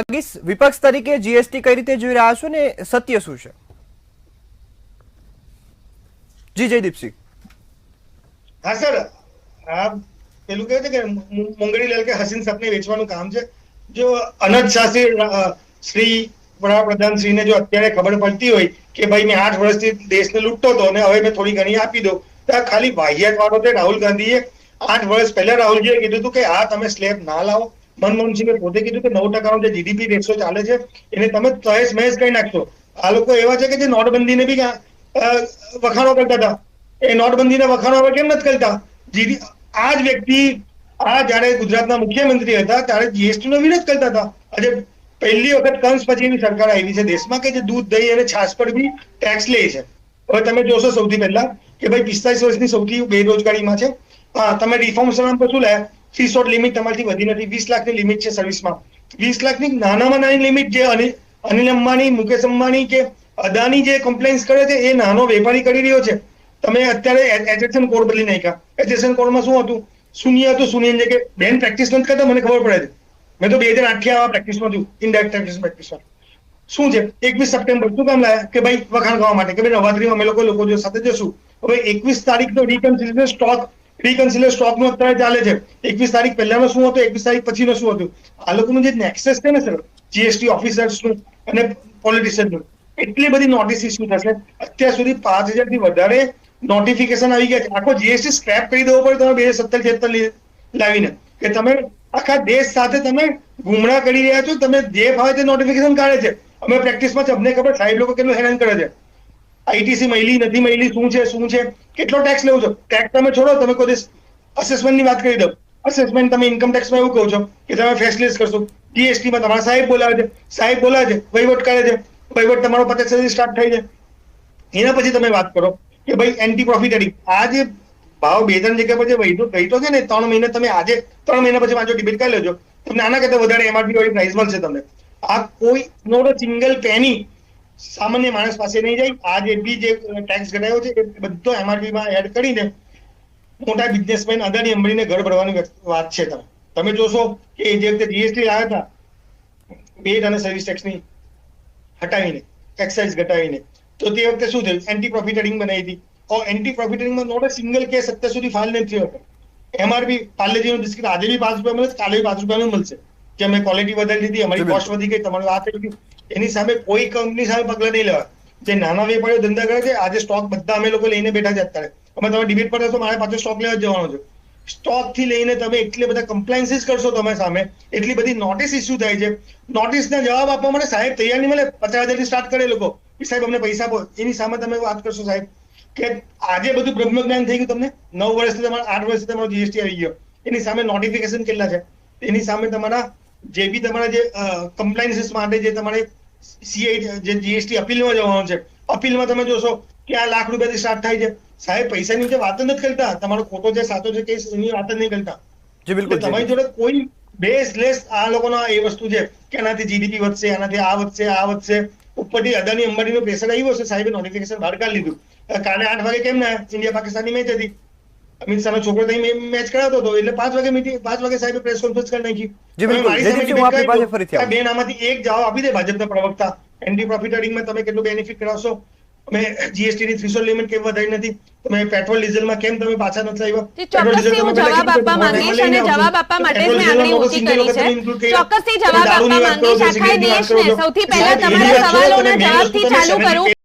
માંગીશ વિપક્ષ તરીકે જીએસટી કઈ રીતે જોઈ રહ્યા છો ને સત્ય શું છે? જી, જયદીપસિંહ. હા, સર. પેલું કહે છે કે મુ- મુંગળીલાલ કે હસીન સપને વેચવાનું કામ છે. જો અનંત શાસ્ત્રી શ્રી વડાપ્રધાન શ્રીને જો અત્યારે ખબર પડતી હોય કે ભાઈ મેં આઠ વર્ષથી દેશને લૂંટતો હતો અને હવે મેં થોડી ઘણી આપી દો તો ખાલી વાહિયાત વાળો છે રાહુલ ગાંધીએ આઠ વર્ષ પહેલા રાહુલજીએ કીધું હતું કે આ તમે સ્લેબ ના લાવો. મનમોહન પોતે કીધું કે નવ ટકાનો જે જીડીપી રેશિયો ચાલે છે, એને તમે તહેસ મહેસ કરી નાખશો. આ લોકો એવા છે કે જે નોટબંધીને બી વખાણો કરતા હતા. એ નોટબંધીના વખાણો હવે કેમ નથી કરતા? આ જ વ્યક્તિ, આ જયારે ગુજરાતના મુખ્યમંત્રી હતા, ત્યારે જીએસટી નો વિરોધ કરતા હતા. આજે પહેલી વખત કંસ પછીની સરકાર આવી છે દેશમાં કે જે દૂધ, દહીં અને છાશ પર બી ટેક્સ લે છે. હવે તમે જોશો સૌથી પહેલા કે ભાઈ પિસ્તાલીસ વર્ષની સૌથી બેરોજગારીમાં છે. હા, તમે રિફોર્મ્સ નામ પર શું લાયા? થ્રીસોટ લિમિટ તમારથી વધી નથી. વીસ લાખની લિમિટ છે સર્વિસમાં વીસ લાખની નાનામાં નાની લિમિટ જે અનિલ અંબાણી, મુકેશ અંબાણી કે અદાની જે કમ્પ્લેન્સ કરે છે, એ નાનો વેપારી કરી રહ્યો છે. તમે અત્યારે એજેશન કોડ બદલી નાખ્યા. એજેશન કોડમાં શું હતું? શૂન્ય હતું, શૂન્ય કે બેન પ્રેક્ટિસ નથી કરતા, મને ખબર પડે છે. મેં તો બે હજાર આઠથી આવા પ્રેક્ટિસમાં છું ઇન્ડાયરેક્ટ પ્રેક્ટિસ પ્રેક્ટિસમાં શું છે? એકવીસ સપ્ટેમ્બર શું કામ લાયા? કે ભાઈ વખાણ કરવા માટે. કે ભાઈ નવરાત્રીમાં અમે લોકો લોકો સાથે જશું. હવે એકવીસ તારીખ તો રિકન્સિલેશન સ્ટોક રિકન્સિલેશન સ્ટોકનું અત્યારે ચાલે છે. એકવીસ તારીખ પહેલાનો શું હતું? એકવીસ તારીખ પછી શું હતું? આ લોકોનું જે નેક્સેસ છે ને સર જીએસટી ઓફિસર્સનું અને પોલિટિશિયનનું, એટલી બધી નોટિસ ઇસ્યુ થશે. અત્યાર સુધી પાંચ હજારથી વધારે નોટિફિકેશન આવી ગયા છે. આખો જીએસટી સ્ક્રેપ કરી દેવો પડે તમે બે હજાર સત્તર છેતર લાવીને. કે તમે આખા દેશ સાથે તમે ગુમરા કરી રહ્યા છો. તમે જે ભાવે તે નોટિફિકેશન કાઢે છે. અમે પ્રેક્ટિસમાં છે, અમને ખબર સાહેબ લોકો કેટલું હેરાન કરે છે. આઈટીસી મહિલી નથી મહિલી શું છે શું છે? કેટલો ટેક્સ લેવો છો? ટેક્સ તમે છોડો, તમે કોઈ દિવસ અસેસમેન્ટની વાત કરી દો. અસેસમેન્ટ તમે ઇન્કમ ટેક્સમાં એવું કહો છો કે તમે ફેસલેસ કરશો. જીએસટીમાં તમારા સાહેબ બોલાવે છે. સાહેબ બોલાવે છે. વહીવટ કરે છે. વહીવટ તમારો પચાસ સ્ટાર્ટ થઈ જાય. એના પછી તમે વાત કરો કે ભાઈ એન્ટી પ્રોફિટરી આ જે ભાવ બે ત્રણ જગ્યા પર જે વહીતો વહીતો છે ને, ત્રણ મહિના તમે આજે, ત્રણ મહિના પછી વાંચો ડિબેટ કરી લેજો. તમને આના કરતા વધારે એમઆરપી વાળી પ્રાઇસ મળશે તમને. આ કોઈ નોટ સિંગલ પેની સામાન્ય માણસ પાસે નહીં જાય. આ જે બી જે ટેક્સ ઘટાડ્યો છે એ બધો એમઆરપીમાં એડ કરીને મોટા બિઝનેસમેન અદાણી અંબાણીને ઘર ભરવાની વાત છે તમે તમે જોશો કે જે વખતે જીએસટી લાવ્યા હતા બેટ અને સર્વિસ ટેક્સની હટાવીને એક્સાઇઝ ઘટાવીને તો તે વખતે શું થયું? એન્ટી પ્રોફિટરિંગ બનાવી હતી. એન્ટી પ્રોફિટરિંગમાં નોટ અ સિંગલ કેસ અત્યાર સુધી ફાઇલ નથી થયો. એમઆરપી પાર્લેજીનું બિસ્કિટ આજે બી પાંચ રૂપિયા મળે કાલે બી પાંચ રૂપિયાનું મળશે. કે અમે ક્વોલિટી વધારી દીધી અમારી. કોસ્ટ વધી ગઈ તમારું આ થઈ ગયું એની સામે કોઈ કંપની સામે પગલાં નહીં લેવા. જે નાના વેપારીઓ ધંધા કરે છે, આજે સ્ટોક બધા અમે લોકો લઈને બેઠા છે અત્યારે. અમે તમે ડિબેટ પર તો મારે પાછો સ્ટોક લેવા જવાનો છે. સ્ટોકથી લઈને તમે એટલી બધા કમ્પ્લાયન્સીસ કરશો તમે સામે, એટલી બધી નોટિસ ઇસ્યુ થાય છે. નોટિસના જવાબ આપવા માટે સાહેબ તૈયાર નહીં મળે, પચાસ હજારથી સ્ટાર્ટ કરે લોકો. સાહેબ, અમને પૈસા આપો. એની સામે તમે વાત કરશો સાહેબ. કે આજે બધું બ્રહ્મ જ્ઞાન થઈ ગયું તમને? નવ વર્ષથી તમારા, આઠ વર્ષથી તમારો જીએસટી આવી ગયો. એની સામે નોટિફિકેશન કેટલા છે? એની સામે તમારા જે બી તમારા જે કમ્પ્લાયન્સીસ માટે જે તમારે સીઆઈ જે જીએસટી અપીલમાં જવાનું છે. અપીલમાં તમે જોશો કે આ લાખ રૂપિયાથી સ્ટાર્ટ થાય છે. સાહેબ પૈસાની જે વાત જ નથી કરતા. તમારો ખોટો છે સાચો છે કેસ એની વાત જ નહીં કરતા. જી બિલકુલ તમારી જોડે કોઈ બેસ લેસ આ લોકોનો એ વસ્તુ છે કે આનાથી જીડીપી વધશે આનાથી આ વધશે આ વધશે. ઉપરથી અદાની અંબાણીનો પ્રેશર આવ્યો છે. સાહેબે નોટિફિકેશન બહાર કાઢી લીધું. કાલે આઠ વાગે કેમ ના ઇન્ડિયા પાકિસ્તાનની મેચ હતી. અમિત શાહનો છોકરો ત્યાં મેચ કરાવતો હતો એટલે પાંચ વાગે મીટિંગ પાંચ વાગે સાહેબે પ્રેસ કોન્ફરન્સ કરી નાખી. જી, મારી સામે આપની બેન આમાંથી એક જવાબ આપી દે ભાજપના પ્રવક્તા. એન્ટી પ્રોફિટરિંગમાં તમે કેટલું બેનિફિટ કરાવશો? અમે જીએસટી ની થ્રીસો લિમિટ કેમ વધારી નથી? તમે પેટ્રોલ ડીઝલમાં કેમ તમે પાછા નથી આવ્યા? પેટ્રોલ ડીઝલ તમે જવાબ આપવા માંગીશ અને જવાબ આપવા માટે જ મેં ઊંચી કરી છે. ચોક્કસથી જવાબ આપવા માંગીશ. આખા દેશને. સૌથી પહેલા તમારા સવાલોના તમે જવાબથી ચાલુ કરું.